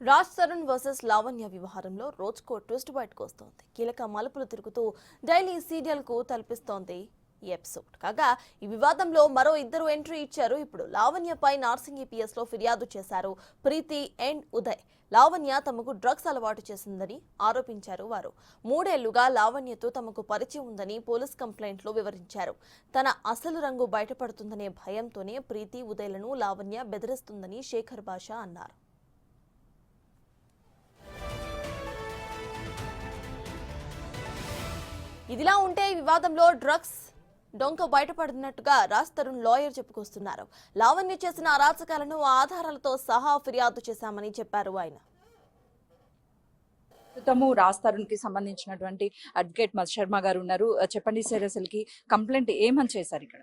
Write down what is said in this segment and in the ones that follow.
Raj Tarun versus Lavanya వ్యవహారంలో రోజుకో twist బయటకు వస్తోంది కీలక మలుపులు తిరుగుతూ డైలీ సీరియల్కు తలపిస్తోంది ఈ ఎపిసోడ్. కాగా ఈ వివాదంలో మరో ఇద్దరు ఎంట్రీ ఇచ్చారు. ఇప్పుడు లావణ్యపై నార్సింగ్ ఈపీఎస్లో ఫిర్యాదు చేశారు ప్రీతి అండ్ ఉదయ్. లావణ్య తమకు డ్రగ్స్ అలవాటు చేసిందని ఆరోపించారు వారు. మూడేళ్ళుగా లావణ్యతో తమకు పరిచయం ఉందని పోలీస్ కంప్లైంట్లో వివరించారు. తన అసలు రంగు బయటపడుతుందనే భయంతోనే ప్రీతి ఉదయ్లను లావణ్య బెదిరిస్తుందని శేఖర్ బాషా అన్నారు. ఇదిలా ఉంటే ఈ వివాదంలో డ్రగ్స్ డొంక బయటపడినట్టుగా రాజ్ తరుణ్ లాయర్ చెప్పుకొస్తున్నారు. లావణ్య చేసిన అరాచకాలను ఆధారాలతో సహా ఫిర్యాదు చేశామని చెప్పారు ఆయన. ప్రస్తుతము రాజ్ తరుణ్కి సంబంధించినటువంటి అడ్వకేట్ మధు శర్మ గారు ఉన్నారు. చెప్పండి సార్ అసలుకి కంప్లైంట్ ఏమని చేశారు ఇక్కడ?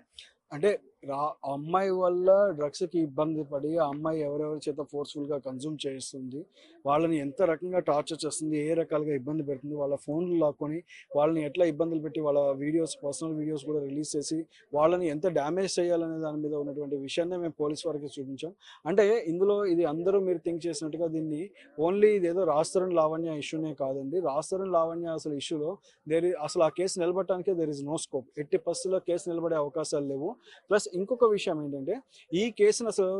అంటే రా అమ్మాయి వల్ల డ్రగ్స్కి ఇబ్బంది పడి ఆ అమ్మాయి ఎవరెవరి చేత ఫోర్స్ఫుల్గా కన్జ్యూమ్ చేస్తుంది వాళ్ళని ఎంత రకంగా టార్చర్ చేస్తుంది ఏ రకాలుగా ఇబ్బంది పెడుతుంది వాళ్ళ ఫోన్లు లాక్కొని వాళ్ళని ఎట్లా ఇబ్బందులు పెట్టి వాళ్ళ వీడియోస్ పర్సనల్ వీడియోస్ కూడా రిలీజ్ చేసి వాళ్ళని ఎంత డ్యామేజ్ చేయాలనే దాని మీద ఉన్నటువంటి విషయాన్ని మేము పోలీస్ వారికి చూపించాం. అంటే ఇందులో ఇది అందరూ మీరు థింక్ చేసినట్టుగా దీన్ని ఓన్లీ ఇదేదో రాస్తరుణ్ లావణ్య ఇష్యూనే కాదండి. రాస్తరుణ్ లావణ్య అసలు ఇష్యూలో దేర్ అసలు ఆ కేసు నిలబడటానికే దేర్ ఇస్ నో స్కోప్. ఎట్టి పరిస్థితుల్లో కేసు నిలబడే అవకాశాలు లేవు. ప్లస్ ఇంకొక విషయం ఏంటంటే ఈ కేసును అసలు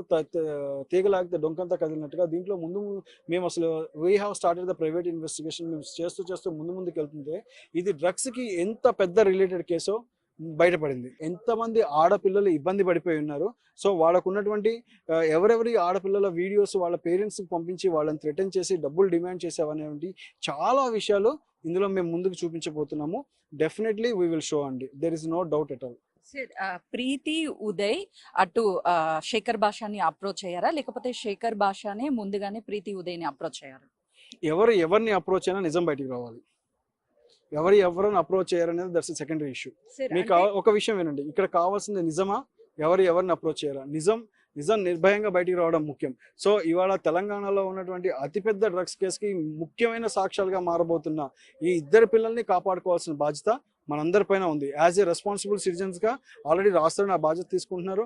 తీగలాగితే డొంకంతా కదిలినట్టుగా దీంట్లో ముందు మేము అసలు we have started the private investigation. మేము చేస్తూ చేస్తూ ముందు ముందుకు వెళ్తుంటే ఇది డ్రగ్స్కి ఎంత పెద్ద రిలేటెడ్ కేసో బయటపడింది. ఎంతమంది ఆడపిల్లలు ఇబ్బంది పడిపోయి ఉన్నారు. సో వాళ్ళకు ఉన్నటువంటి ఎవరెవరి ఆడపిల్లల వీడియోస్ వాళ్ళ పేరెంట్స్ పంపించి వాళ్ళని థ్రెటన్ చేసి డబ్బులు డిమాండ్ చేసేవనేవి చాలా విషయాలు ఇందులో మేము ముందుకు చూపించబోతున్నాము. డెఫినెట్లీ వీ విల్ షో అండి. There is no doubt at all. Preethi Uday అటు శేఖర్ భాషని అప్రోచ్ అయ్యారా? లేకపోతే శేఖర్ భాషనే ముందుగానే ప్రీతి ఉదయ్ని అప్రోచ్ అయ్యారు? ఎవరు ఎవరిని అప్రోచ్ అయినా నిజం బయటికి రావాలి. ఎవరు ఎవరిని అప్రోచ్ చేయాలనేది దట్స్ సెకండరీ ఇష్యూ. మీకు ఒక విషయం వినండి. ఇక్కడ కావాల్సింది నిజమా? ఎవరు ఎవరిని అప్రోచ్ చేయరా నిజం నిజం నిర్భయంగా బయటికి రావడం ముఖ్యం. సో ఇవాళ తెలంగాణలో ఉన్నటువంటి అతిపెద్ద డ్రగ్స్ కేసుకి ముఖ్యమైన సాక్ష్యాలుగా మారబోతున్న ఈ ఇద్దరు పిల్లల్ని కాపాడుకోవాల్సిన బాధ్యత మనందరిపైన ఉంది. యాజ్ ఏ రెస్పాన్సిబుల్ సిటిజన్స్గా ఆల్రెడీ రాష్ట్రాన్ని ఆ బాధ్యత తీసుకుంటున్నారు.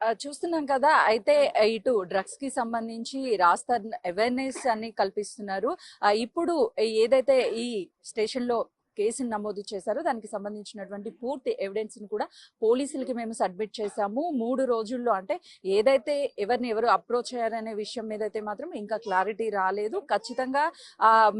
ఆ, చూస్తున్నాం కదా అయితే ఇటు డ్రగ్స్కి సంబంధించి రాస్తారు అవేర్నెస్ అని కల్పిస్తున్నారు. ఇప్పుడు ఏదైతే ఈ స్టేషన్లో కేసును నమోదు చేశారో. దానికి సంబంధించినటువంటి పూర్తి ఎవిడెన్స్ని కూడా పోలీసులకి మేము సబ్మిట్ చేశాము. మూడు రోజుల్లో అంటే ఏదైతే ఎవరిని ఎవరు అప్రోచ్ అయ్యారనే విషయం మీద అయితే మాత్రం ఇంకా క్లారిటీ రాలేదు. ఖచ్చితంగా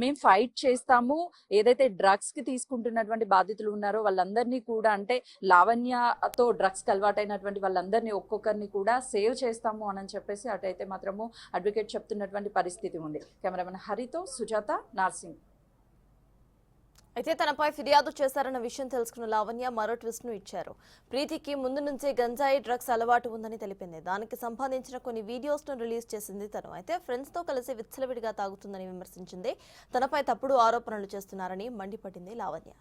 మేము ఫైట్ చేస్తాము. ఏదైతే డ్రగ్స్కి తీసుకుంటున్నటువంటి బాధితులు ఉన్నారో వాళ్ళందరినీ కూడా అంటే లావణ్యతో డ్రగ్స్కి అలవాటైనటువంటి వాళ్ళందరినీ ఒక్కొక్కరిని కూడా సేవ్ చేస్తాము అని చెప్పేసి అటైతే మాత్రము అడ్వకేట్ చెప్తున్నటువంటి పరిస్థితి ఉంది. కెమెరామెన్ హరితో సుజాత నార్సింగ్. అయితే తనపై ఫిర్యాదు చేశారన్న విషయం తెలుసుకున్న లావణ్య మరో ట్విస్ట్ను ఇచ్చారు. ప్రీతికి ముందు నుంచే గంజాయి డ్రగ్స్ అలవాటు ఉందని తెలిపింది. దానికి సంబంధించిన కొన్ని వీడియోస్ను రిలీజ్ చేసింది తను. అయితే ఫ్రెండ్స్తో కలిసి విచ్చలవిడిగా తాగుతుందని విమర్శించింది. తనపై తప్పుడు ఆరోపణలు చేస్తున్నారని మండిపడింది లావణ్య.